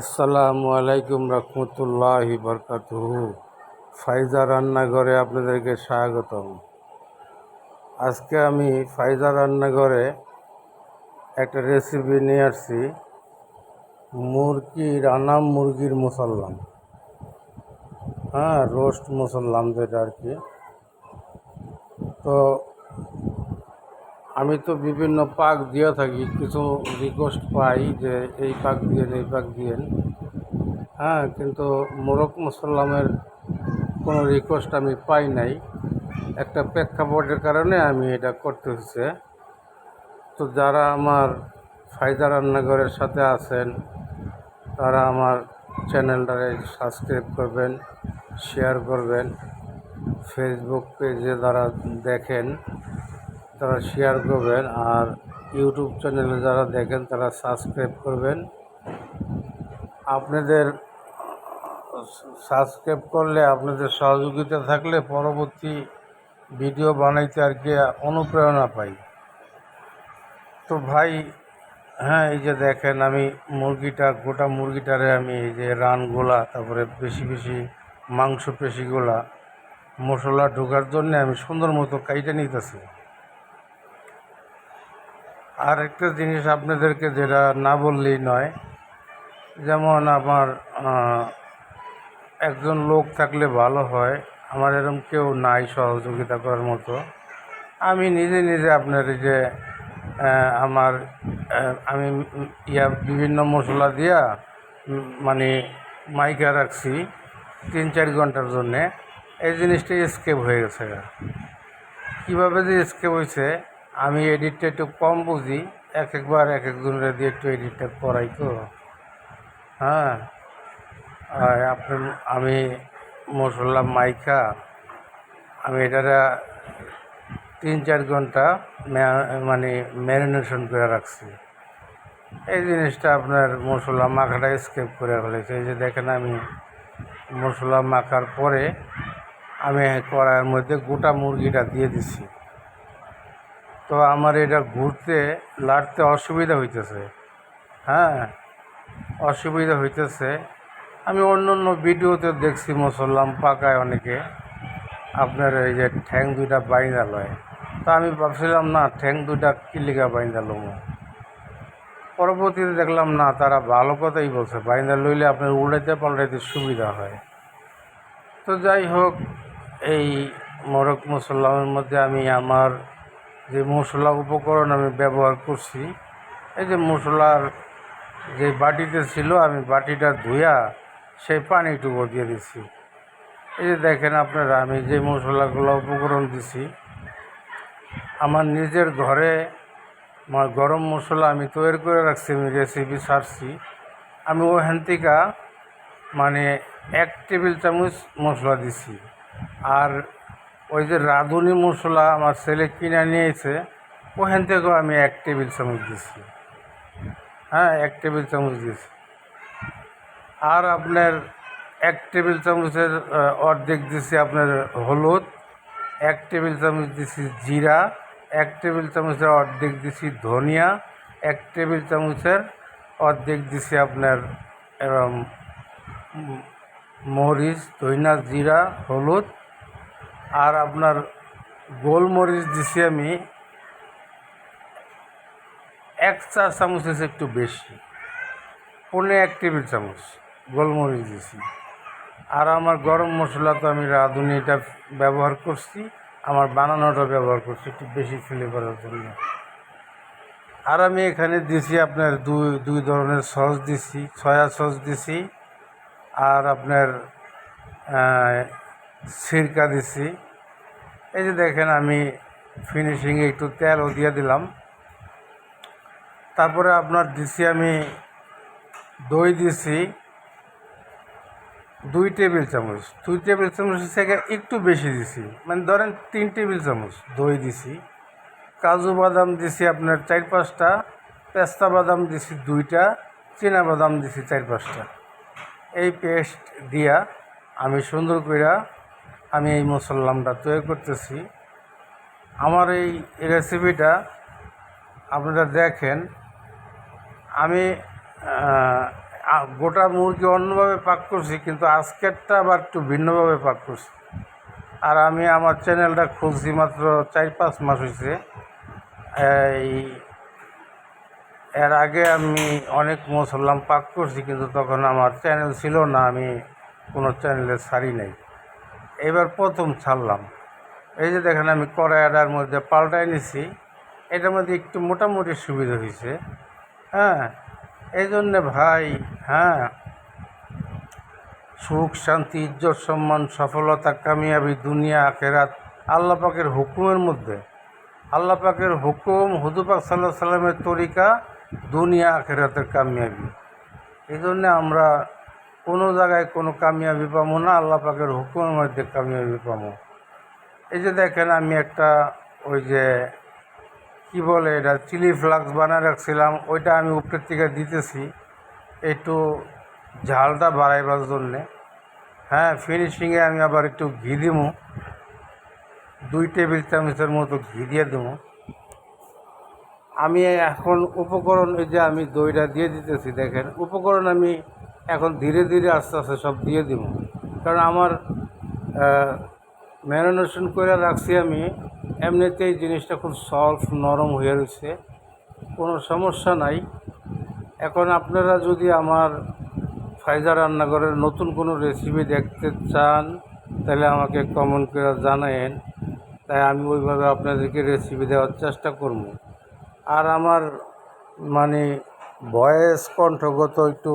আসসালামু আলাইকুম রহমতুল্লাহ বরকাতুহু। ফাইজা রান্নাঘরে আপনাদেরকে স্বাগতম। আজকে আমি ফাইজা রান্নাঘরে একটা রেসিপি নিয়ে আসছি মুরগি রান্না মুরগির মুসল্লাম। হ্যাঁ রোস্ট মুসল্লাম যেটা আর কি। তো আমি তো বিভিন্ন পাক দিয়ে থাকি, কিছু রিকোয়েস্ট পাই যে এই পাক দিয়েন, এই পাক দিয়েন। হ্যাঁ কিন্তু মোরক মুসল্লামের কোনো রিকোয়েস্ট আমি পাই নাই। একটা প্রেক্ষাপটের কারণে আমি এটা করতে হচ্ছে তো যারা আমার ফায়দা রান্নাঘরের সাথে আছেন, তারা আমার চ্যানেলটারে সাবস্ক্রাইব করবেন শেয়ার করবেন। ফেসবুক পেজে যারা দেখেন তারা শেয়ার করবেন আর ইউটিউব চ্যানেলে যারা দেখেন তারা সাবস্ক্রাইব করবেন। আপনাদের সাবস্ক্রাইব করলে আপনাদের সহযোগিতা থাকলে পরবর্তী ভিডিও বানাইতে আর কি অনুপ্রেরণা পাই। তো ভাই হ্যাঁ এই যে দেখেন আমি মুরগিটা, গোটা মুরগিটারে আমি এই যে রানগুলা, তারপরে বেশি বেশি মাংস পেশিগুলা মশলা ঢোকার জন্য আমি সুন্দর মতো কাইটে নিতেছি। আর একটা জিনিস আপনাদেরকে যেটা না বললেই নয়, যেমন আমার একজন লোক থাকলে ভালো হয়, আমার এরকম কেউ নাই সহযোগিতা করার মতো। আমি নিজে নিজে আপনার যে আমার আমি ইয়া বিভিন্ন মশলা দিয়া মানে মাইকা রাখছি তিন চার ঘণ্টার জন্যে, এই জিনিসটা স্কেপ হয়ে গেছে। কীভাবে যে স্কেপ হয়েছে আমি এডিটটা একটু কম বুঝি, এক একবার এক একজনের দিয়ে একটু এডিটটা করাই তো। হ্যাঁ? আর আপনার আমি মশলা মাইখা, আমি এটারা তিন চার ঘণ্টা মানে ম্যারিনেশন করে রাখছি। এই জিনিসটা আপনার মশলা মাখাটা স্কেপ করে ফেলেছে। এই যে দেখেন আমি মশলা মাখার পরে আমি কড়াইয়ের মধ্যে গোটা মুরগিটা দিয়ে দিছি। তো আমার এটা ঘুরতে লাড়তে অসুবিধা হইতেছে। হ্যাঁ অসুবিধা হইতেছে। আমি অন্য অন্য ভিডিওতে দেখছি মুসল্লাম পাকায় অনেকে। আপনার এই যে ঠ্যাং দুইটা বাইন্দা লয়। তা আমি ভাবছিলাম, না, ঠ্যাং দুইটা কিলিকা বাইন্দা লমো? পরবর্তীতে দেখলাম, না, তারা ভালো কথাই বলছে। বাইন্দা লইলে আপনার উড়াইতে পাল্টাইতে সুবিধা হয়। তো যাই হোক, এই মোরগ মুসল্লামের মধ্যে আমি আমার যে মশলা উপকরণ আমি ব্যবহার করছি, এই যে মশলার যে বাটিতে ছিল, আমি বাটিটা ধুইয়া সেই পানিটুকু দিয়ে দিছি এই যে দেখেন আপনারা, আমি যে মশলাগুলো উপকরণ দিছি, আমার নিজের ঘরে আমার গরম মশলা আমি তৈরি করে রাখছি, আমি রেসিপি সারছি আমি ওখান থেকে মানে এক টেবিল চামচ মশলা দিছি। আর ওই যে রাঁধুনি মশলা আমার ছেলে কিনে নিয়েছে, ওখান থেকেও আমি এক টেবিল চামচ দিছি হ্যাঁ এক টেবিল চামচ দিছি আর আপনার এক টেবিল চামচের অর্ধেক দিছি আপনার হলুদ, এক টেবিল চামচ দিছি জিরা, এক টেবিল চামচের অর্ধেক দিছি ধনিয়া, এক টেবিল চামচের অর্ধেক দিছি আপনার মরিচ ধইনা জিরা, হলুদ আর আপনার গোলমরিচ দিছি আমি এক চা চামচের চেয়ে একটু বেশি। পনেরো এক টেবিল চামচ গোলমরিচ দিছি। আর আমার গরম মশলা তো আমি রাঁধুনিটা ব্যবহার করছি। আমার বানানোটা ব্যবহার করছি একটু বেশি ফ্লেভারের জন্য। আর আমি এখানে দিছি আপনার দুই দুই ধরনের সস দিছি, সয়া সস দিছি। আর আপনার সিরকা দিছি। এই যে দেখেন, আমি ফিনিশিংয়ে একটু তেলও দিয়ে দিলাম। তারপরে আপনার দিছি আমি দই দিছি দুই টেবিল চামচ। দুই টেবিল চামচ থেকে একটু বেশি দিছি। মানে ধরেন তিন টেবিল চামচ দই দিছি। কাজু বাদাম দিছি আপনার চার পাঁচটা, পেস্তা বাদাম দিছি দুইটা, চীনা বাদাম দিছি চার পাঁচটা। এই পেস্ট দিয়া আমি সুন্দর কইরা আমি এই মশলামটা তৈরি করতেছি। আমার এই রেসিপিটা আপনারা দেখেন। আমি গোটা মুরগি অন্যভাবে পাক করছি, কিন্তু আজকেরটা আবার একটু ভিন্নভাবে পাক করছি। আর আমি আমার চ্যানেলটা খুলছি মাত্র চার পাঁচ মাস হয়েছে এই, এর আগে আমি অনেক মুসল্লাম পাক করছি, কিন্তু তখন আমার চ্যানেল ছিল না, আমি কোনো চ্যানেলে ছাড়ি নাই। এবার প্রথম ছাড়লাম। এই যে দেখেন, আমি কড়াইয়াটার মধ্যে পাল্টাই নিছি। এটার মধ্যে একটু মোটামুটি সুবিধা হয়েছে। হ্যাঁ এই জন্যে ভাই হ্যাঁ। সুখ, শান্তি, ইজ্জত, সম্মান, সফলতা, কামিয়াবি, দুনিয়া, আখেরাত, আল্লাহ পাকের হুকুমের মধ্যে। আল্লাহ পাকের হুকুম হুদুপাক সাল্লাহ সাল্লামের তরিকা, দুনিয়া, আখেরাতের কামিয়াবি। এই জন্যে আমরা কোনো জায়গায় কোনো কামিয়াবি পাবো না, আল্লাহ পাকের হুকুমের মধ্যে কামিয়াবি পাবো। এই যে দেখেন, আমি একটা ওই যে, কি বলে এটা, চিলি ফ্লাক্স বানায় রাখছিলাম, ওইটা আমি উপরের থেকে দিতেছি, একটু ঝালটা বাড়াইবার জন্যে। হ্যাঁ ফিনিশিংয়ে আমি আবার একটু ঘি দিবো দুই টেবিল চামচের মতো ঘি দিয়ে দেবো আমি এখন উপকরণ এই যে আমি দইটা দিয়ে দিতেছি, দেখেন। উপকরণ আমি এখন ধীরে ধীরে আস্তে আস্তে সব দিয়ে দিব। কারণ আমার ম্যারিনেশন করে রাখছি আমি, এমনিতেই জিনিসটা খুব সফট নরম হয়ে রয়েছে। কোনো সমস্যা নাই। এখন আপনারা যদি আমার ফায়দা রান্নাঘরের নতুন কোনো রেসিপি দেখতে চান, তাহলে আমাকে কমেন্ট করে জানায়েন। তাই আমি ওইভাবে আপনাদেরকে রেসিপি দেওয়ার চেষ্টা করব। আর আমার মানে বয়স কণ্ঠগত একটু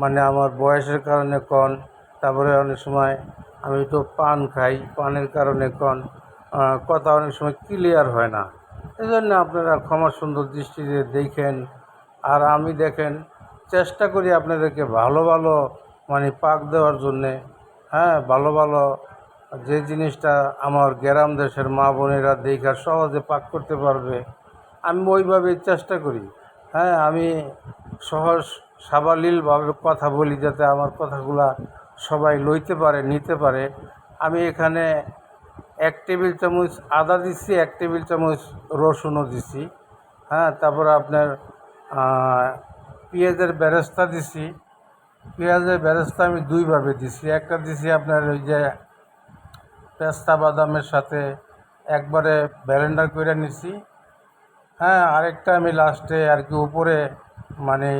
মানে আমার বয়সের কারণে কন, তারপরে অনেক সময় আমি তো পান খাই, পানের কারণে কন কথা অনেক সময় ক্লিয়ার হয় না। এই জন্য আপনারা ক্ষমা সুন্দর দৃষ্টিতে দেখেন আর আমি দেখেন চেষ্টা করি আপনাদেরকে ভালো ভালো মানে পাক দেওয়ার জন্যে হ্যাঁ ভালো ভালো যে জিনিসটা আমার গ্রাম দেশের মা বোনেরা দেখা সহজে পাক করতে পারবে, আমি ওইভাবেই চেষ্টা করি। হ্যাঁ আমি সহজ সাবালিলভাবে কথা বলি যাতে আমার কথাগুলা সবাই লইতে পারে, নিতে পারে। আমি এখানে এক টেবিল চামচ আদা দিচ্ছি এক টেবিল চামচ রসুনও দিচ্ছি হ্যাঁ তারপরে আপনার পেঁয়াজের বেরেস্তা দিছি। পেঁয়াজের বেরেস্তা আমি দুইভাবে দিছি। একটা দিছি আপনার ওই যে পেস্তা বাদামের সাথে একবারে ব্যালেন্ডার করে নিছি। হ্যাঁ আরেকটা আমি লাস্টে আর কি উপরে মানে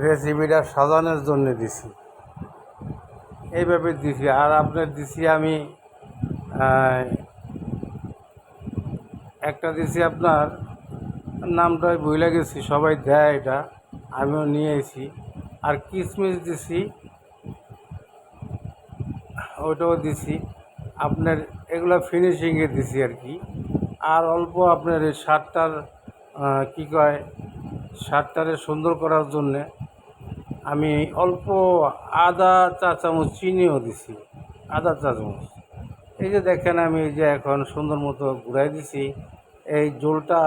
রেসিপিটা সাজানোর জন্য দিছি। এইভাবে দিছি। আর আপনার দিছি আমি একটা দিছি আপনার নামটা ভুলে গেছি সবাই দেয় এটা। আমিও নিয়ে এসি আর কিশমিশ দিছি ওইটাও দিছি। আপনার এগুলো ফিনিশিংয়ে দিছি আর কি। আর অল্প আপনার এই আহ, কী কয় শার্টটারে সুন্দর করার জন্যে আমি অল্প আদা চা চামচ চিনিও দিছি, আদা চা চামচ। এই যে দেখেন আমি এই যে এখন সুন্দর মতো ঘুরাই দিছি, এই জোলটা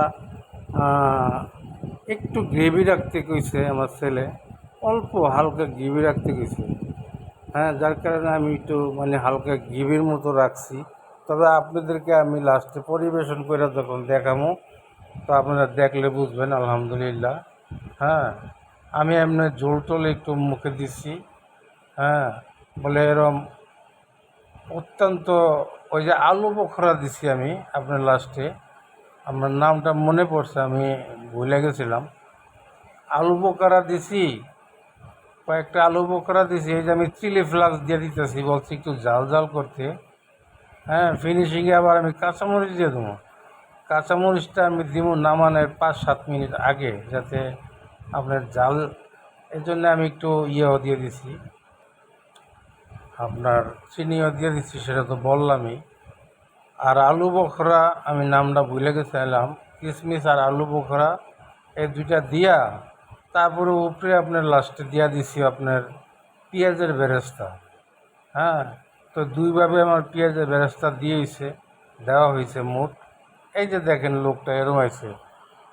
একটু গ্রেভি রাখতে কইছে আমার ছেলে, অল্প হালকা গ্রেভি রাখতে কইছে। হ্যাঁ যার কারণে আমি একটু মানে হালকা গ্রেভির মতো রাখছি। তবে আপনাদেরকে আমি লাস্টে পরিবেশন করে যখন দেখামো, তো আপনারা দেখলে বুঝবেন, আলহামদুলিল্লাহ। হ্যাঁ আমি এমনি ঝোল টোল একটু মুখে দিচ্ছি হ্যাঁ বলে এরম অত্যন্ত ওই যে আলু বোখরা দিছি আমি আপনার লাস্টে আমার নামটা মনে পড়ছে, আমি ভুলে গেছিলাম। আলু বোকারা দিছি, কয়েকটা আলু বোকরা দিছি, এই যে আমি চিলি ফ্লাক্স দিয়ে দিতেছি, বলছি একটু জাল জাল করতে। হ্যাঁ ফিনিশিংয়ে আবার আমি কাঁচামরিচ দিয়ে দেবো। কাঁচামরিচটা আমি দিব নামানের পাঁচ সাত মিনিট আগে, যাতে আপনার জাল এই জন্য আমি একটু ইয়েও দিয়ে দিছি। আপনার চিনিও দিয়ে দিচ্ছি সেটা তো বললামই। আর আলু বখরা, আমি নামটা ভুলে গেছিলাম। কিশমিশ আর আলু বখরা, এই দুইটা দিয়া, তারপরে উপরে আপনার লাস্টে দিয়া দিছি আপনার পেঁয়াজের বেরেস্তা। হ্যাঁ তো দুইভাবে আমার পেঁয়াজের বেরেস্তা দিয়েছে, দেওয়া হয়েছে মোট। এই যে দেখেন লোকটা এরম আছে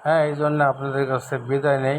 হ্যাঁ এই জন্য আপনাদের কাছে বিদায় নেই।